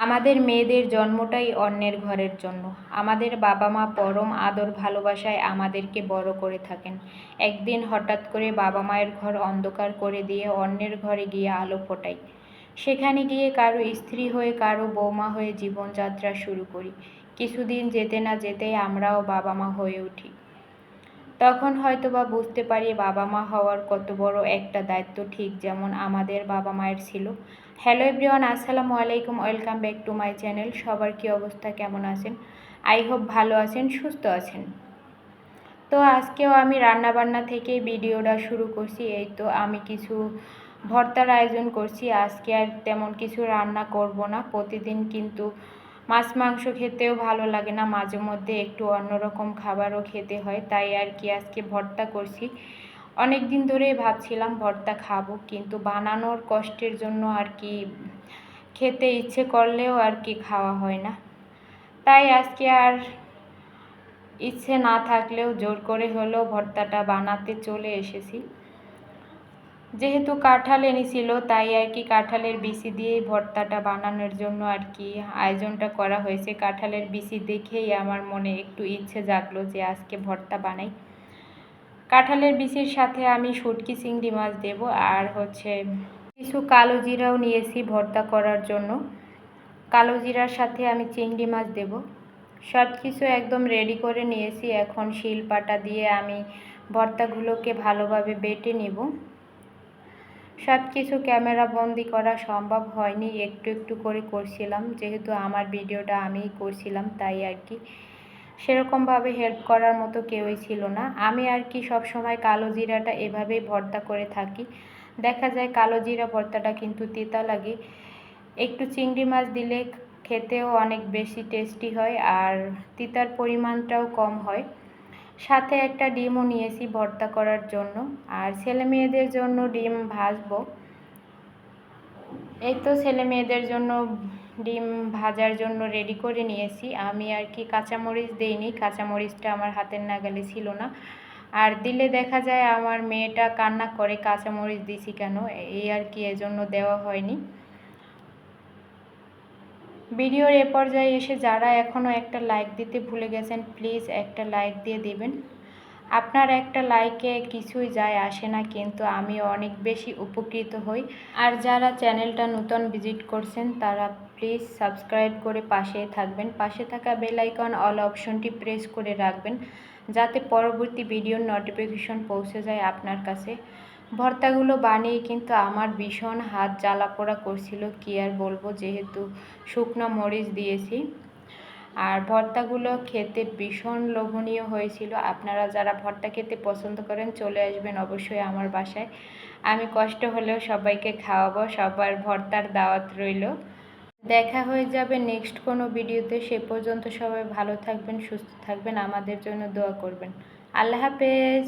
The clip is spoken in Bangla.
আমাদের মেয়েদের জন্মটাই অন্যের ঘরের জন্য। আমাদের বাবা মা পরম আদর ভালোবাসায় আমাদেরকে বড় করে থাকেন। একদিন হঠাৎ করে বাবা মায়ের ঘর অন্ধকার করে দিয়ে অন্যের ঘরে গিয়ে আলো ফোটাই। সেখানে গিয়ে কারও স্ত্রী হয়ে, কারও বৌমা হয়ে জীবনযাত্রা শুরু করি। কিছুদিন যেতে না যেতেই আমরাও বাবা মা হয়ে উঠি। তখন হয়তো বা বুঝতে পারি বাবা মা হওয়ার কত বড় একটা দায়িত্ব ঠিক যেমন আমাদের বাবা মায়ের ছিল। হ্যালো এভরিওয়ান আসসালামু আলাইকুম welcome back to my channel সবার কি অবস্থা, কেমন আছেন? আই হোপ ভালো আছেন, সুস্থ আছেন। তো আজকেও আমি রান্নাবান্না থেকে ভিডিওটা শুরু করছি। এই তো আমি কিছু ভর্তার আয়োজন করছি। আজকে আর তেমন কিছু রান্না করব না। প্রতিদিন কিন্তু মাছ, মাংস খেতেও ভালো লাগে না। মাঝে মধ্যে একটু অন্যরকম খাবারও খেতে হয়, তাই আর কি আজকে ভর্তা করছি। অনেক দিন ধরেই ভাবছিলাম ভর্তা খাব, কিন্তু বানানোর কষ্টের জন্য আর কি খেতে ইচ্ছে করলেও আর কি খাওয়া হয় না। তাই আজকে আর ইচ্ছে না থাকলেও জোর করে হলেও ভর্তাটা বানাতে চলে এসেছি। যেহেতু কাঁঠাল এনেছিল, তাই আর কি কাঁঠালের বিচি দিয়েই ভর্তাটা বানানোর জন্য আর কি আয়োজনটা করা হয়েছে। কাঁঠালের বিচি দেখেই আমার মনে একটু ইচ্ছে জাগলো যে আজকে ভর্তা বানাই। কাঁঠালের বিচির সাথে আমি শুটকি চিংড়ি মাছ দেব আর হচ্ছে কিছু কালো জিরাও নিয়েছি ভর্তা করার জন্য। কালো জিরার সাথে আমি চিংড়ি মাছ দেব। সব কিছু একদম রেডি করে নিয়েছি। এখন শিল পাটা দিয়ে আমি ভর্তাগুলোকে ভালোভাবে বেটে নেব। সব কিছু ক্যামেরা বন্দি করা সম্ভব হয়নি, একটু একটু করে করছিলাম। যেহেতু আমার ভিডিওটা আমিই করছিলাম, তাই আর কি। সেরকমভাবে হেল্প করার মতো কেউই ছিল না। আমি আর কি সব সময় কালো জিরাটা এভাবেই ভর্তা করে থাকি। দেখা যায় কালো জিরা ভর্তাটা কিন্তু তিতা লাগে। একটু চিংড়ি মাছ দিলে খেতেও অনেক বেশি টেস্টি হয় আর তিতার পরিমাণটাও কম হয়। সাথে একটা ডিমও নিয়েছি ভর্তা করার জন্য। আর ছেলে মেয়েদের জন্য ডিম ভাজবো। এই তো ছেলে মেয়েদের জন্য ডিম ভাজার জন্য রেডি করে নিয়েছি। আমি আর কি কাঁচামরিচ দিইনি, কাঁচামরিচটা আমার হাতের নাগালে ছিল না। আর দিলে দেখা যায় আমার মেয়েটা কান্না করে কাঁচামরিচ দিছি কেন? এই আর কি এজন্য দেওয়া হয়নি। ভিডিওর এ পর্যায়ে এসে যারা এখনও একটা লাইক দিতে ভুলে গেছেন প্লিজ একটা লাইক দিয়ে দেবেন। আপনার একটা লাইকে কিছুই যায় আসে না, কিন্তু আমি অনেক বেশি উপকৃত হই। আর যারা চ্যানেলটা নতুন ভিজিট করছেন, তারা প্লিজ সাবস্ক্রাইব করে পাশে থাকবেন। পাশে থাকা বেল আইকন অল অপশনটি প্রেস করে রাখবেন, যাতে পরবর্তী ভিডিওর নোটিফিকেশন পৌঁছে যায় আপনার কাছে। ভর্তাগুলো বানিয়ে কিন্তু আমার ভীষণ হাত জ্বালা পোড়া করছিল, কী আর বলব যেহেতু শুকনো মরিচ দিয়েছি। আর ভর্তাগুলো খেতে ভীষণ লোভনীয় হয়েছিল। আপনারা যারা ভর্তা খেতে পছন্দ করেন, চলে আসবেন অবশ্যই আমার বাসায়। আমি কষ্ট হলেও সবাইকে খাওয়াবো, সবার ভর্তার দাওয়াত রইল। দেখা হয়ে যাবে নেক্সট কোনো ভিডিওতে। সে পর্যন্ত সবাই ভালো থাকবেন, সুস্থ থাকবেন, আমাদের জন্য দোয়া করবেন। আল্লাহ হাফেজ।